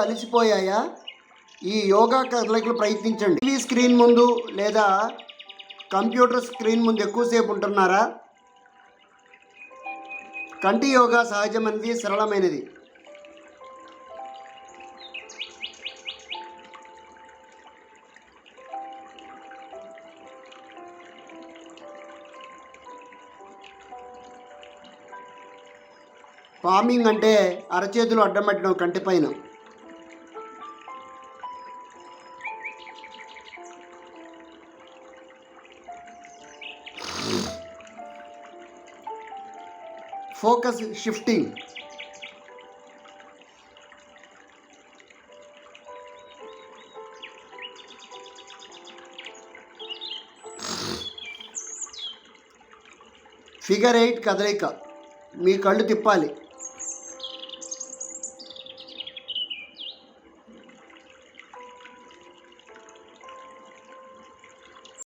అలసిపోయాయా? ఈ యోగా కదలికలు ప్రయత్నించండి. టీవీ స్క్రీన్ ముందు లేదా కంప్యూటర్ స్క్రీన్ ముందు ఎక్కువసేపు ఉంటున్నారా? కంటి యోగా సహజమైనది సరళమైనది. పామింగ్ అంటే అరచేతులు అడ్డం పెట్టడం కంటి ఫోకస్ షిఫ్టింగ్. ఫిగర్ ఎయిట్ కదలిక. మీ కళ్ళు తిప్పాలి.